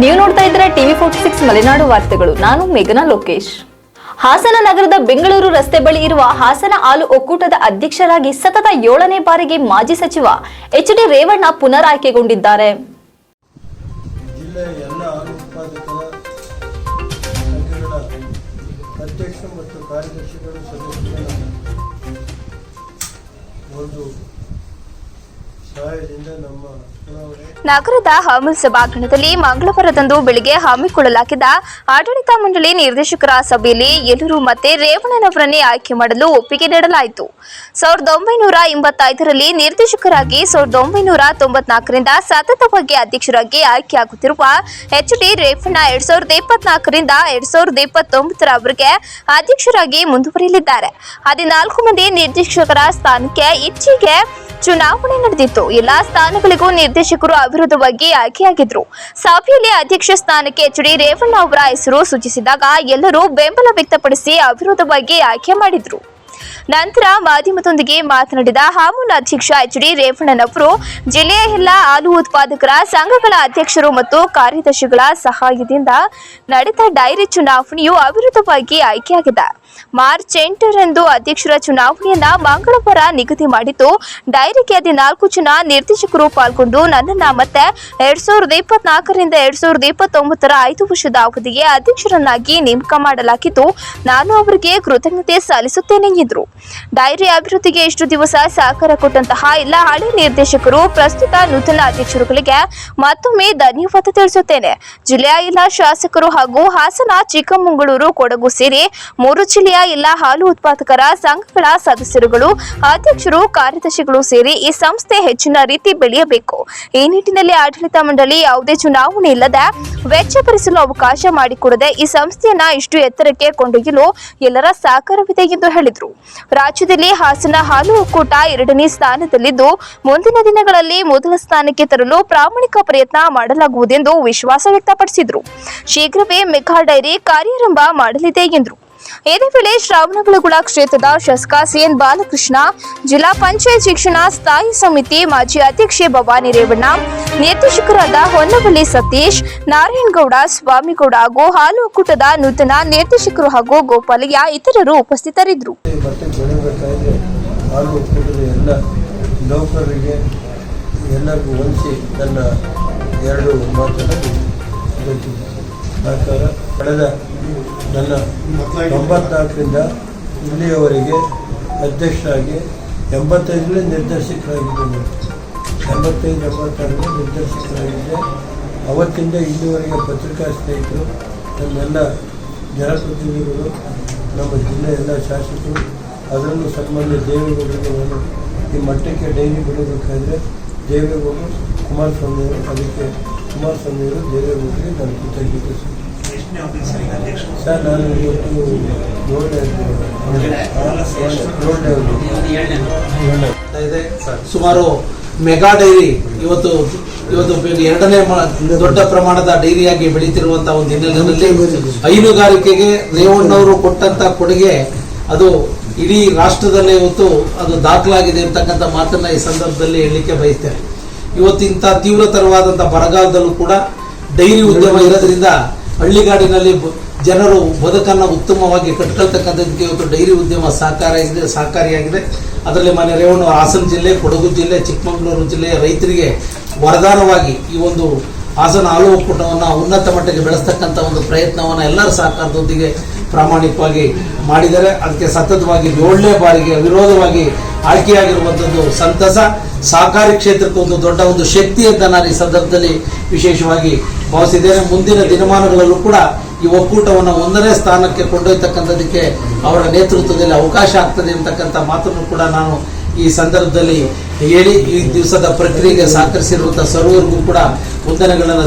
ನೀವು ನೋಡ್ತಾ ಇದ್ರೆ ಟಿವಿ ಫೋರ್ಟಿ ಸಿಕ್ಸ್ ಮಲೆನಾಡು ವಾರ್ತೆಗಳು. ನಾನು ಮೇಘನಾ ಲೋಕೇಶ್. ಹಾಸನ ನಗರದ ಬೆಂಗಳೂರು ರಸ್ತೆ ಬಳಿ ಇರುವ ಹಾಸನ ಹಾಲು ಒಕ್ಕೂಟದ ಅಧ್ಯಕ್ಷರಾಗಿ ಸತತ ಏಳನೇ ಬಾರಿಗೆ ಮಾಜಿ ಸಚಿವ ಎಚ್ ಡಿ ರೇವಣ್ಣ ಪುನರ್ ಆಯ್ಕೆಗೊಂಡಿದ್ದಾರೆ ಸಹಾಯದಿಂದ ನಮ್ಮ ನಗರದ ಹಮಲ್ ಸಭಾಂಗಣದಲ್ಲಿ ಮಂಗಳವಾರದಂದು ಬೆಳಿಗ್ಗೆ ಹಮ್ಮಿಕೊಳ್ಳಲಾಗಿದ್ದ ಆಡಳಿತ ಮಂಡಳಿ ನಿರ್ದೇಶಕರ ಸಭೆಯಲ್ಲಿ ಎಲ್ಲರೂ ಮತ್ತೆ ರೇವಣ್ಣನವರನ್ನೇ ಆಯ್ಕೆ ಮಾಡಲು ಒಪ್ಪಿಗೆ ನೀಡಲಾಯಿತು. ಸಾವಿರದ ಒಂಬೈನೂರ ಎಂಬತ್ತೈದರಲ್ಲಿ ನಿರ್ದೇಶಕರಾಗಿ ಸಾವಿರದ ಒಂಬೈನೂರ ತೊಂಬತ್ನಾಲ್ಕರಿಂದ ಸತತವಾಗಿ ಅಧ್ಯಕ್ಷರಾಗಿ ಆಯ್ಕೆಯಾಗುತ್ತಿರುವ ಎಚ್ ಡಿ ರೇವಣ್ಣ ಎರಡ್ ಸಾವಿರದ ಇಪ್ಪತ್ನಾಲ್ಕರಿಂದ ಎರಡ್ ಸಾವಿರದ ಇಪ್ಪತ್ತೊಂಬತ್ತರವರೆಗೆ ಅಧ್ಯಕ್ಷರಾಗಿ ಮುಂದುವರಿಯಲಿದ್ದಾರೆ. ಹದಿನಾಲ್ಕು ಮಂದಿ ನಿರ್ದೇಶಕರ ಸ್ಥಾನಕ್ಕೆ ಇಚ್ಛೆಗೆ ಚುನಾವಣೆ ನಡೆದಿತ್ತು. ಎಲ್ಲಾ ಸ್ಥಾನಗಳಿಗೂ ನಿರ್ದೇಶಕರು ಅವಿರೋಧವಾಗಿ ಆಯ್ಕೆಯಾಗಿದ್ರು. ಸಭೆಯಲ್ಲಿ ಅಧ್ಯಕ್ಷ ಸ್ಥಾನಕ್ಕೆ ಎಚ್ ಡಿ ರೇವಣ್ಣ ಅವರ ಹೆಸರು ಸೂಚಿಸಿದಾಗ ಎಲ್ಲರೂ ಬೆಂಬಲ ವ್ಯಕ್ತಪಡಿಸಿ ಅವಿರೋಧವಾಗಿ ಆಯ್ಕೆ ಮಾಡಿದ್ರು. ನಂತರ ಮಾಧ್ಯಮದೊಂದಿಗೆ ಮಾತನಾಡಿದ ಹಾಮೂಲ್ ಅಧ್ಯಕ್ಷ ಎಚ್ ಡಿ ರೇವಣ್ಣನವರು, ಜಿಲ್ಲೆಯ ಎಲ್ಲ ಹಾಲು ಉತ್ಪಾದಕರ ಸಂಘಗಳ ಅಧ್ಯಕ್ಷರು ಮತ್ತು ಕಾರ್ಯದರ್ಶಿಗಳ ಸಹಾಯದಿಂದ ನಡೆದ ಡೈರಿ ಚುನಾವಣೆಯು ಅವಿರುದ್ಧವಾಗಿ ಆಯ್ಕೆಯಾಗಿದೆ. ಮಾರ್ಚ್ ಎಂಟರಂದು ಅಧ್ಯಕ್ಷರ ಚುನಾವಣೆಯನ್ನ ಮಂಗಳವಾರ ನಿಗದಿ ಮಾಡಿದ್ದು, ಡೈರಿಗೆ ಹದಿನಾಲ್ಕು ಜನ ನಿರ್ದೇಶಕರು ಪಾಲ್ಗೊಂಡು ನನ್ನನ್ನ ಮತ್ತೆ ಎರಡ್ ಸಾವಿರದ ಇಪ್ಪತ್ನಾಲ್ಕರಿಂದ ಎರಡ್ ಸಾವಿರದ ಇಪ್ಪತ್ತೊಂಬತ್ತರ ಐದು ವರ್ಷದ ಅವಧಿಗೆ ಅಧ್ಯಕ್ಷರನ್ನಾಗಿ ನೇಮಕ ಮಾಡಲಾಗಿದ್ದು, ನಾನು ಅವರಿಗೆ ಕೃತಜ್ಞತೆ ಸಲ್ಲಿಸುತ್ತೇನೆ ಎಂದರು. ಡೈರಿ ಅಭಿವೃದ್ಧಿಗೆ ಇಷ್ಟು ದಿವಸ ಸಹಕಾರ ಕೊಟ್ಟಂತಹ ಎಲ್ಲ ಹಳೆ ನಿರ್ದೇಶಕರು, ಪ್ರಸ್ತುತ ನೂತನ ಅಧ್ಯಕ್ಷರುಗಳಿಗೆ ಮತ್ತೊಮ್ಮೆ ಧನ್ಯವಾದ ತಿಳಿಸುತ್ತೇನೆ. ಜಿಲ್ಲೆಯ ಎಲ್ಲ ಶಾಸಕರು ಹಾಗೂ ಹಾಸನ ಚಿಕ್ಕಮಗಳೂರು ಕೊಡಗು ಸೇರಿ ಮೂರು ಜಿಲ್ಲೆಯ ಎಲ್ಲ ಹಾಲು ಉತ್ಪಾದಕರ ಸಂಘಗಳ ಸದಸ್ಯರುಗಳು, ಅಧ್ಯಕ್ಷರು, ಕಾರ್ಯದರ್ಶಿಗಳು ಸೇರಿ ಈ ಸಂಸ್ಥೆ ಹೆಚ್ಚಿನ ರೀತಿ ಬೆಳೆಯಬೇಕು. ಈ ನಿಟ್ಟಿನಲ್ಲಿ ಆಡಳಿತ ಮಂಡಳಿ ಯಾವುದೇ ಚುನಾವಣೆ ಇಲ್ಲದೆ ವೆಚ್ಚ ಭರಿಸಲು ಅವಕಾಶ ಮಾಡಿಕೊಡದೆ ಈ ಸಂಸ್ಥೆಯನ್ನ ಇಷ್ಟು ಎತ್ತರಕ್ಕೆ ಕೊಂಡೊಯ್ಯಲು ಎಲ್ಲರ ಸಹಕಾರವಿದೆ ಎಂದು ಹೇಳಿದರು. ರಾಜ್ಯದಲ್ಲಿ ಹಾಸನ ಹಾಲು ಒಕ್ಕೂಟ ಎರಡನೇ ಸ್ಥಾನದಲ್ಲಿದ್ದು, ಮುಂದಿನ ದಿನಗಳಲ್ಲಿ ಮೊದಲ ಸ್ಥಾನಕ್ಕೆ ತರಲು ಪ್ರಾಮಾಣಿಕ ಪ್ರಯತ್ನ ಮಾಡಲಾಗುವುದೆಂದು ವಿಶ್ವಾಸ ವ್ಯಕ್ತಪಡಿಸಿದರು. ಶೀಘ್ರವೇ ಮೆಘಾ ಡೈರಿ ಕಾರ್ಯಾರಂಭ ಮಾಡಲಿದೆ ಎಂದರು. ಇದೇ ವೇಳೆ ಶ್ರಾವಣಬೆಳಗೊಳ ಕ್ಷೇತ್ರದ ಶಾಸಕ ಸಿಎನ್ ಬಾಲಕೃಷ್ಣ, ಜಿಲ್ಲಾ ಪಂಚಾಯತ್ ಶಿಕ್ಷಣ ಸ್ಥಾಯಿ ಸಮಿತಿ ಮಾಜಿ ಅಧ್ಯಕ್ಷೆ ಭವಾನಿ ರೇವಣ್ಣ, ನಿರ್ದೇಶಕರಾದ ಹೊನ್ನವಳ್ಳಿ ಸತೀಶ್, ನಾರಾಯಣಗೌಡ, ಸ್ವಾಮಿಗೌಡ ಹಾಗೂ ಹಾಲು ಒಕ್ಕೂಟದ ನೂತನ ನಿರ್ದೇಶಕರು ಹಾಗೂ ಗೋಪಾಲಯ್ಯ ಇತರರು ಉಪಸ್ಥಿತರಿದ್ದರು. ಎಲ್ಲರಿಗೂ ನನ್ನ ಎರಡು ಮಾತನ್ನು ಸರ್ಕಾರ ಕಳೆದ ನನ್ನ ತೊಂಬತ್ನಾಲ್ಕರಿಂದ ಇಲ್ಲಿಯವರೆಗೆ ಅಧ್ಯಕ್ಷರಾಗಿ ಎಂಬತ್ತೈದರಲ್ಲಿ ನಿರ್ದೇಶಕರಾಗಿದ್ದೇನೆ. ಎಂಬತ್ತೈದು, ಎಂಬತ್ತಾರರಲ್ಲಿ ನಿರ್ದೇಶಕರಾಗಿದ್ದೆ. ಅವತ್ತಿಂದ ಇಲ್ಲಿವರೆಗೆ ಪತ್ರಿಕಾ ಸ್ನೇಹಿತರು ನನ್ನೆಲ್ಲ ಜನಪ್ರತಿನಿಧಿಗಳು, ನಮ್ಮ ಜಿಲ್ಲೆಯ ಎಲ್ಲ ಶಾಸಕರು, ಅದರಲ್ಲೂ ಸನ್ಮಾನ್ಯ ದೇವೇಗೌಡರಿಗೆ ನಾನು ಈ ಮಟ್ಟಕ್ಕೆ ಡೈರಿ ಬಿಡಬೇಕಾದ್ರೆ ದೇವೇಗೌಡರು ಕುಮಾರಸ್ವಾಮಿಯವರು ಅದಕ್ಕೆ ಕುಮಾರಸ್ವಾಮಿಯವರು ದೇವೇಗೌಡರಿಗೆ ನಾನು ಕೃತಜ್ಞತೆ. ಸರ್ ನಾನು ಇವತ್ತು ಇದೆ. ಸುಮಾರು ಮೆಗಾ ಡೈರಿ ಇವತ್ತು ಇವತ್ತು ಎರಡನೇ ಮ- ದೊಡ್ಡ ಪ್ರಮಾಣದ ಡೈರಿಯಾಗಿ ಬೆಳೀತಿರುವಂತಹ ಒಂದು ಹಿನ್ನೆಲೆಯಲ್ಲಿ ಹೈನುಗಾರಿಕೆಗೆ ರೇವಣ್ಣವರು ಕೊಟ್ಟಂತ ಕೊಡುಗೆ ಅದು ಇಡೀ ರಾಷ್ಟ್ರದಲ್ಲೇ ಇವತ್ತು ಅದು ದಾಖಲಾಗಿದೆ ಅಂತಕ್ಕಂಥ ಮಾತನ್ನ ಈ ಸಂದರ್ಭದಲ್ಲಿ ಹೇಳಲಿಕ್ಕೆ ಬಯಸ್ತೇನೆ. ಇವತ್ತು ಇಂಥ ತೀವ್ರತರವಾದಂಥ ಬರಗಾಲದಲ್ಲೂ ಕೂಡ ಡೈರಿ ಉದ್ಯಮ ಇರೋದ್ರಿಂದ ಹಳ್ಳಿಗಾಡಿನಲ್ಲಿ ಜನರು ಬದುಕನ್ನು ಉತ್ತಮವಾಗಿ ಕಟ್ಕೊಳ್ತಕ್ಕಂಥದ್ದಕ್ಕೆ ಇವತ್ತು ಡೈರಿ ಉದ್ಯಮ ಸಹಕಾರ ಇದೆ, ಸಹಕಾರಿಯಾಗಿದೆ. ಅದರಲ್ಲಿ ಮನೆ ರೇವಣ್ಣ ಹಾಸನ ಜಿಲ್ಲೆ, ಕೊಡಗು ಜಿಲ್ಲೆ, ಚಿಕ್ಕಮಗಳೂರು ಜಿಲ್ಲೆಯ ರೈತರಿಗೆ ವರದಾನವಾಗಿ ಈ ಒಂದು ಹಾಸನ ಹಾಲು ಒಕ್ಕೂಟವನ್ನು ಉನ್ನತ ಮಟ್ಟಕ್ಕೆ ಬೆಳೆಸ್ತಕ್ಕಂಥ ಒಂದು ಪ್ರಯತ್ನವನ್ನು ಎಲ್ಲರ ಸಹಕಾರದೊಂದಿಗೆ ಪ್ರಾಮಾಣಿಕವಾಗಿ ಮಾಡಿದ್ದಾರೆ ಅದಕ್ಕೆ ಸತತವಾಗಿ ಏಳನೇ ಬಾರಿಗೆ ವಿರೋಧವಾಗಿ ಆಯ್ಕೆಯಾಗಿರುವಂಥದ್ದು ಸಂತಸ. ಸಹಕಾರಿ ಕ್ಷೇತ್ರಕ್ಕೆ ಒಂದು ದೊಡ್ಡ ಒಂದು ಶಕ್ತಿ ಅಂತ ನಾನು ಈ ಸಂದರ್ಭದಲ್ಲಿ ವಿಶೇಷವಾಗಿ ಭಾವಿಸಿದ್ದೇನೆ. ಮುಂದಿನ ದಿನಮಾನಗಳಲ್ಲೂ ಕೂಡ ಈ ಒಕ್ಕೂಟವನ್ನು ಒಂದನೇ ಸ್ಥಾನಕ್ಕೆ ಕೊಂಡೊಯ್ತಕ್ಕಂಥದ್ದಕ್ಕೆ ಅವರ ನೇತೃತ್ವದಲ್ಲಿ ಅವಕಾಶ ಆಗ್ತದೆ ಅಂತಕ್ಕಂಥ ಮಾತನ್ನು ಕೂಡ ನಾನು ಈ ಸಂದರ್ಭದಲ್ಲಿ ಹೇಳಿ ಈ ದಿವಸದ ಪ್ರಕ್ರಿಯೆಗೆ ಸಹಕರಿಸಿರುವಂಥ ಸರ್ವರಿಗೂ ಕೂಡ ವಂದನೆಗಳನ್ನು